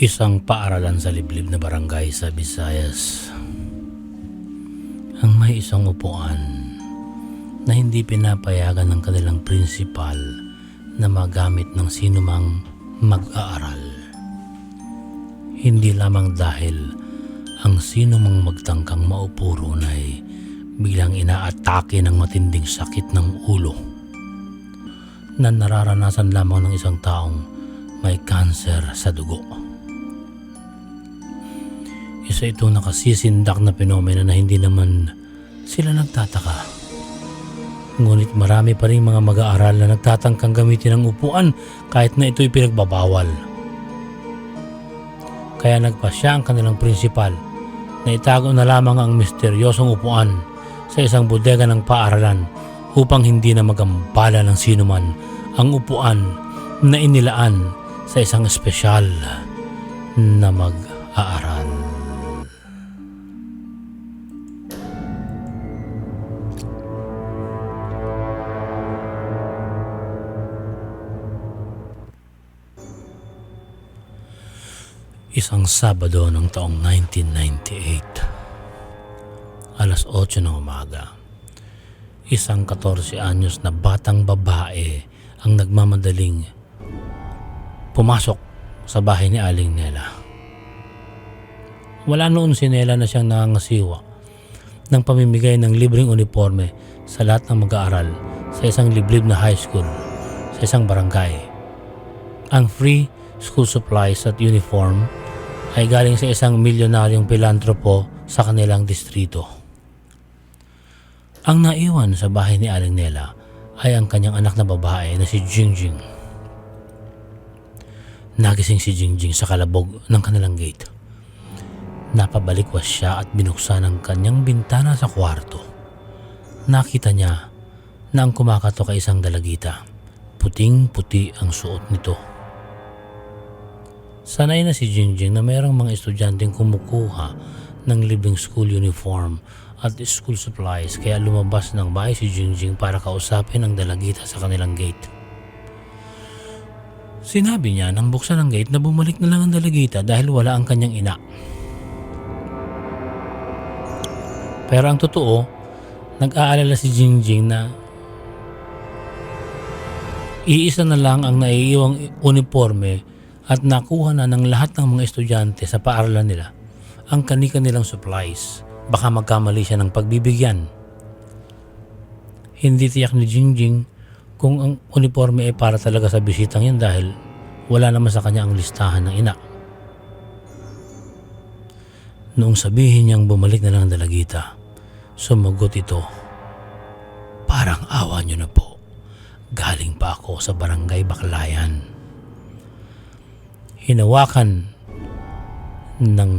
Isang paaralan sa liblib na barangay sa Visayas. Ang may isang upuan na hindi pinapayagan ng kanilang prinsipal na magamit ng sinumang mag-aaral. Hindi lamang dahil ang sinumang magtangkang maupo roon ay biglang inaatake ng matinding sakit ng ulo na nararanasan lamang ng isang taong may kanser sa dugo. Isa itong nakasisindak na fenomena na hindi naman sila nagtataka. Ngunit marami pa rin mga mag-aaral na nagtatangkang gamitin ang upuan kahit na ito'y pinagbabawal. Kaya nagpasya ang kanilang prinsipal na itago na lamang ang misteryosong upuan sa isang bodega ng paaralan upang hindi na magambala ng sinuman ang upuan na inilaan sa isang espesyal na mag-aaral. Isang Sabado ng taong 1998. Alas 8 ng umaga. Isang 14 anyos na batang babae ang nagmamadaling pumasok sa bahay ni Aling Nela. Wala noon si Nela na siyang nangangasiwa ng pamimigay ng libreng uniforme sa lahat ng mag-aaral sa isang liblib na high school sa isang barangay. Ang free school supplies at uniform ay galing sa isang milyonaryong pilantropo sa kanilang distrito. Ang naiwan sa bahay ni Aling Nela ay ang kanyang anak na babae na si Jingjing. Nagising si Jingjing sa kalabog ng kanilang gate. Napabalikwas siya at binuksan ang kanyang bintana sa kwarto. Nakita niya na ang kumakatok ay isang dalagita. Puting-puti ang suot nito. Sanay na si Jingjing na mayroong mga estudyanteng kumukuha ng libreng school uniform at school supplies kaya lumabas ng bahay si Jingjing para kausapin ang dalagita sa kanilang gate. Sinabi niya nang buksan ang gate na bumalik na lang ang dalagita dahil wala ang kanyang ina. Pero ang totoo, nag-aalala si Jingjing na iisa na lang ang naiiwang uniforme at nakuha na ng lahat ng mga estudyante sa paaralan nila ang kani-kanilang supplies. Baka magkamali siya ng pagbibigyan. Hindi tiyak ni Jingjing kung ang uniforme ay para talaga sa bisitang yan dahil wala naman sa kanya ang listahan ng ina. Noong sabihin niyang bumalik na lang ang dalagita, sumagot ito, Parang awa niyo na po. Galing pa ako sa barangay Baklayan hinawakan ng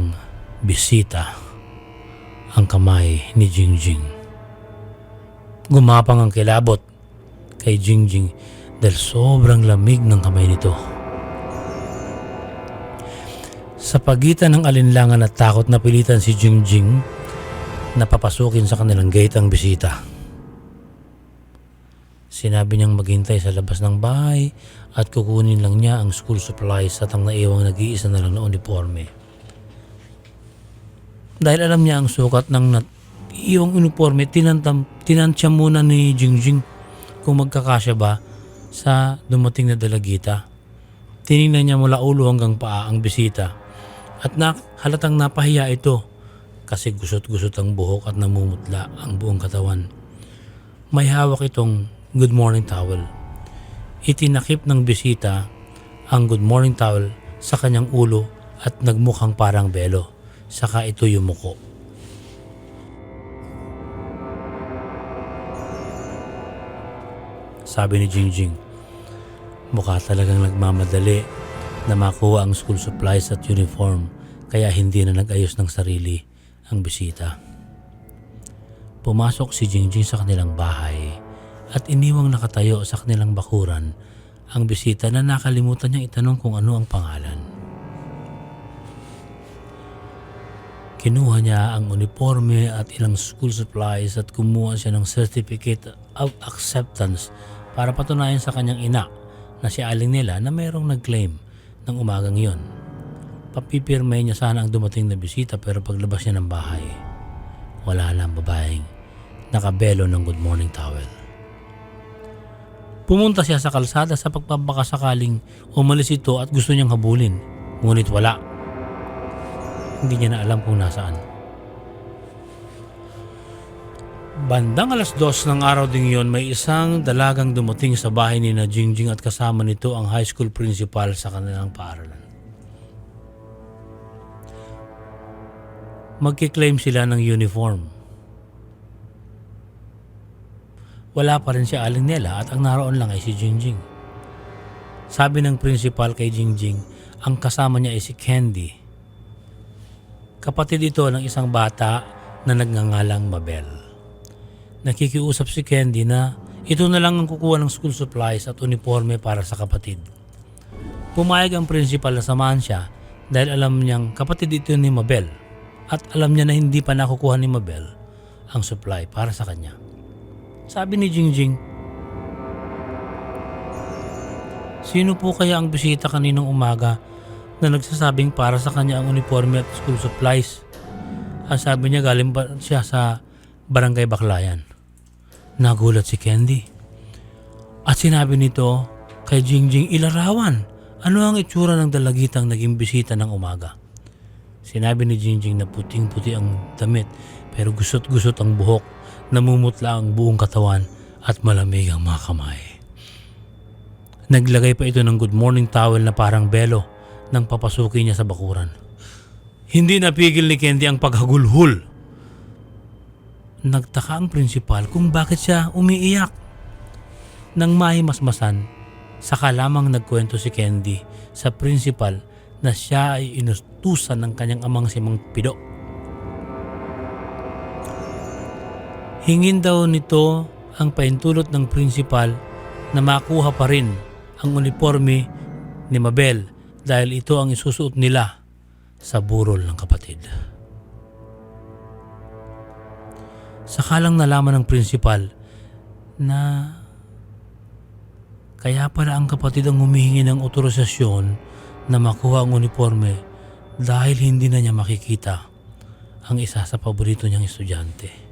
bisita ang kamay ni Jingjing. Gumapang ang kilabot kay Jingjing dahil sobrang lamig ng kamay nito. Sa pagitan ng alinlangan at takot na pilitan si Jingjing na papasukin sa kanilang gate ang bisita. Sinabi niyang maghintay sa labas ng bahay at kukunin lang niya ang school supplies at ang naiwang nag-iisa na lang na uniforme. Dahil alam niya ang sukat ng nat iyong uniforme, tinantam, tinansya muna ni Jingjing kung magkakasya ba sa dumating na dalagita. Tinignan niya mula ulo hanggang paa ang bisita at na, halatang napahiya ito kasi gusot-gusot ang buhok at namumutla ang buong katawan. May hawak itong good morning towel. Itinakip ng bisita ang good morning towel sa kanyang ulo at nagmukhang parang belo. Saka ito yumuko. Sabi ni Jingjing, mukha talagang nagmamadali na makuha ang school supplies at uniform kaya hindi na nag-ayos ng sarili ang bisita. Pumasok si Jingjing sa kanilang bahay at iniwang nakatayo sa kanilang bakuran ang bisita na nakalimutan niyang itanong kung ano ang pangalan. Kinuha niya ang uniforme at ilang school supplies at kumuha siya ng certificate of acceptance para patunayan sa kanyang ina na si Aling nila na mayroong nag-claim ng umagang yon. Papipirmahin niya sana ang dumating na bisita pero paglabas niya ng bahay, wala na ang babaeng nakabelo ng good morning towel. Pumunta siya sa kalsada sa pagpapakasakaling umalis ito at gusto niyang habulin. Ngunit wala. Hindi niya na alam kung nasaan. Bandang alas dos ng araw ding yon may isang dalagang dumating sa bahay ni na Jingjing at kasama nito ang high school principal sa kanilang paaralan. Magkiklaim sila ng uniform. Wala pa rin si Aling Nela at ang naroon lang ay si Jingjing. Sabi ng principal kay Jingjing, ang kasama niya ay si Candy. Kapatid ito ng isang bata na nagngangalang Mabel. Nakikiusap si Candy na ito na lang ang kukuha ng school supplies at uniforme para sa kapatid. Pumayag ang principal na samahan siya dahil alam niyang kapatid ito ni Mabel at alam niya na hindi pa nakukuha ni Mabel ang supply para sa kanya. Sabi ni Jingjing, Sino po kaya ang bisita kaninang umaga na nagsasabing para sa kanya ang uniforme at school supplies? Ang sabi niya galing ba siya sa barangay Baklayan. Nagulat si Candy. At sinabi nito kay Jingjing ilarawan ano ang itsura ng dalagitang naging bisita ng umaga. Sinabi ni Jingjing na puting-puti ang damit pero gusot-gusot ang buhok, namumutla ang buong katawan at malamig ang mga kamay. Naglagay pa ito ng good morning towel na parang belo nang papasukin niya sa bakuran. Hindi napigil ni Candy ang paghagulhol. Nagtaka ang prinsipal kung bakit siya umiiyak. Nang mahimasmasan, saka lamang nagkwento si Candy sa prinsipal na siya ay inustusan ng kanyang amang si Mang Pido. Hingin daw nito ang paintulot ng prinsipal na makuha pa rin ang uniforme ni Mabel dahil ito ang isusuot nila sa burol ng kapatid. Sakalang nalaman ng prinsipal na kaya pala ang kapatid ang humihingi ng otorisasyon na makuha ang uniforme dahil hindi na niya makikita ang isa sa paborito niyang estudyante.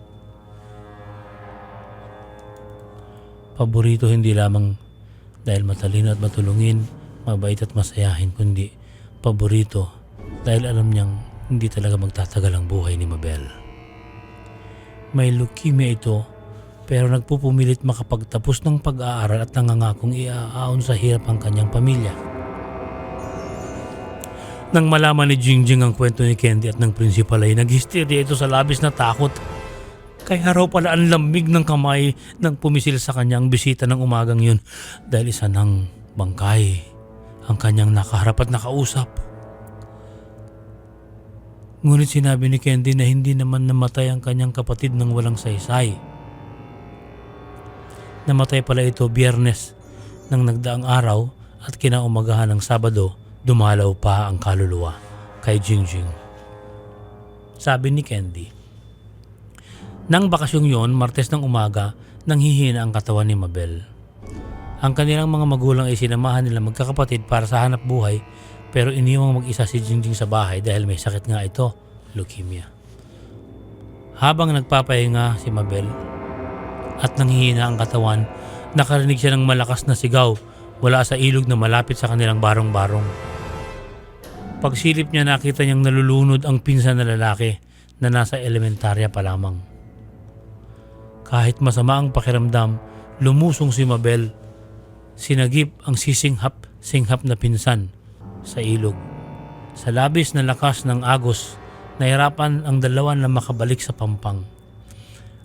Paborito hindi lamang dahil matalino at matulungin, mabait at masayahin, kundi paborito dahil alam niyang hindi talaga magtatagal ang buhay ni Mabel. May leukemia ito pero nagpupumilit makapagtapos ng pag-aaral at nangangakong iaaon sa hirap ang kanyang pamilya. Nang malaman ni Jingjing ang kwento ni Candy at ng principal ay naghisteria ito sa labis na takot. Kaya raw pala ang lamig ng kamay nang pumisil sa kanya bisita ng umagang yun dahil isa ng bangkay ang kanyang nakaharap at nakausap. Ngunit sinabi ni Candy na hindi naman namatay ang kanyang kapatid ng walang saysay. Namatay pala ito biyernes ng nagdaang araw at kinaumagahan ng Sabado dumalaw pa ang kaluluwa kay Jingjing. Sabi ni Candy. Nang bakasyong yon, Martes ng umaga, nanghihina ang katawan ni Mabel. Ang kanilang mga magulang ay sinamahan nila magkakapatid para sa hanap buhay pero iniwang mag-isa si Jingjing sa bahay dahil may sakit nga ito, leukemia. Habang nagpapahinga si Mabel at nanghihina ang katawan, nakarinig siya ng malakas na sigaw wala sa ilog na malapit sa kanilang barong-barong. Pagsilip niya nakita niyang nalulunod ang pinsan na lalaki na nasa elementarya pa lamang. Kahit masama ang pakiramdam, lumusong si Mabel. Sinagip ang sisinghap-singhap na pinsan sa ilog. Sa labis na lakas ng agos, nahirapan ang dalawa na makabalik sa pampang.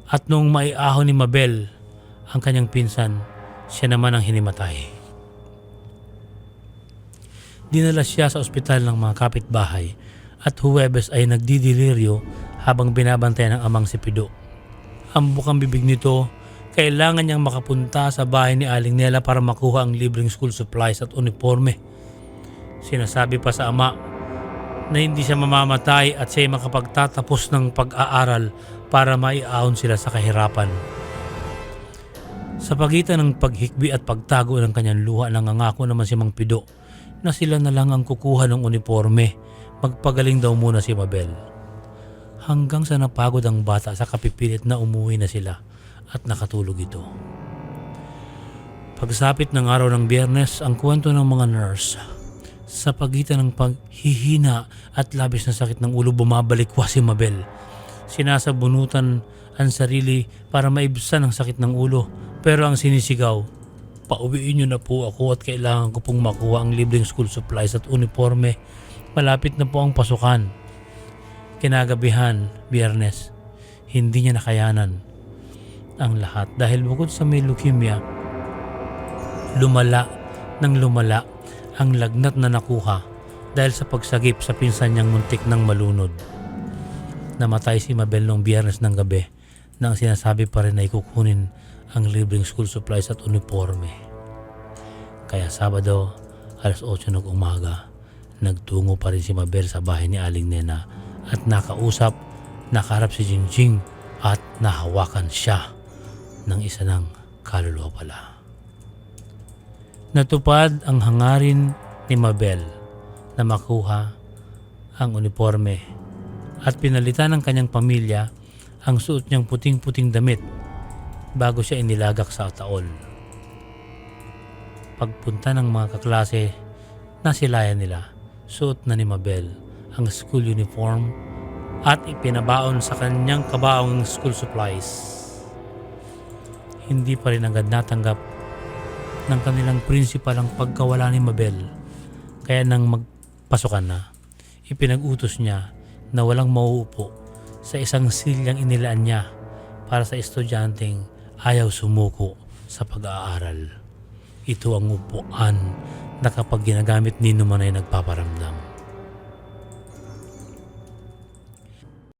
At nung maiahon ni Mabel ang kanyang pinsan, siya naman ang hinimatay. Dinala siya sa ospital ng mga kapitbahay at Huwebes ay nagdidiliryo habang binabantayan ng amang si Pido. Ang bukang bibig nito, kailangan niyang makapunta sa bahay ni Aling Nela para makuha ang libreng school supplies at uniforme. Sinasabi pa sa ama na hindi siya mamamatay at siya makapagtatapos ng pag-aaral para maiahon sila sa kahirapan. Sa pagitan ng paghikbi at pagtago ng kanyang luha, nangangako naman si Mang Pido na sila na lang ang kukuha ng uniforme magpagaling daw muna si Mabel. Hanggang sa napagod ang bata sa kapipilit na umuwi na sila at nakatulog ito. Pagsapit ng araw ng biyernes, ang kwento ng mga nurse sa pagitan ng paghihina at labis na sakit ng ulo bumabalikwa si Mabel. Sinasabunutan ang sarili para maibsan ang sakit ng ulo pero ang sinisigaw, pauwiin niyo na po ako at kailangan ko pong makuha ang libreng school supplies at uniforme. Malapit na po ang pasukan. Kinagabihan, biyernes, hindi niya nakayanan ang lahat dahil bukod sa may leukemia, lumala ng lumala ang lagnat na nakuha dahil sa pagsagip sa pinsan niyang muntik ng malunod. Namatay si Mabel noong biyernes ng gabi na ang sinasabi pa rin ay kukunin ang libreng school supplies at uniforme. Kaya Sabado, alas 8 ng umaga, nagtungo pa rin si Mabel sa bahay ni Aling Nena at nakausap, nakaharap si Jingjing at nahawakan siya ng isa ng kaluluwa pala. Natupad ang hangarin ni Mabel na makuha ang uniforme at pinalitan ng kanyang pamilya ang suot niyang puting-puting damit bago siya inilagak sa taol. Pagpunta ng mga kaklase, nasilayan nila, suot na ni Mabel ang school uniform at ipinabaon sa kanyang kabaong school supplies. Hindi pa rin agad natanggap ng kanilang principal ang pagkawala ni Mabel. Kaya nang magpasukan na, ipinag-utos niya na walang mauupo sa isang silyang inilaan niya para sa estudyanteng ayaw sumuko sa pag-aaral. Ito ang upuan na kapag ginagamit ni naman ay nagpaparamdam.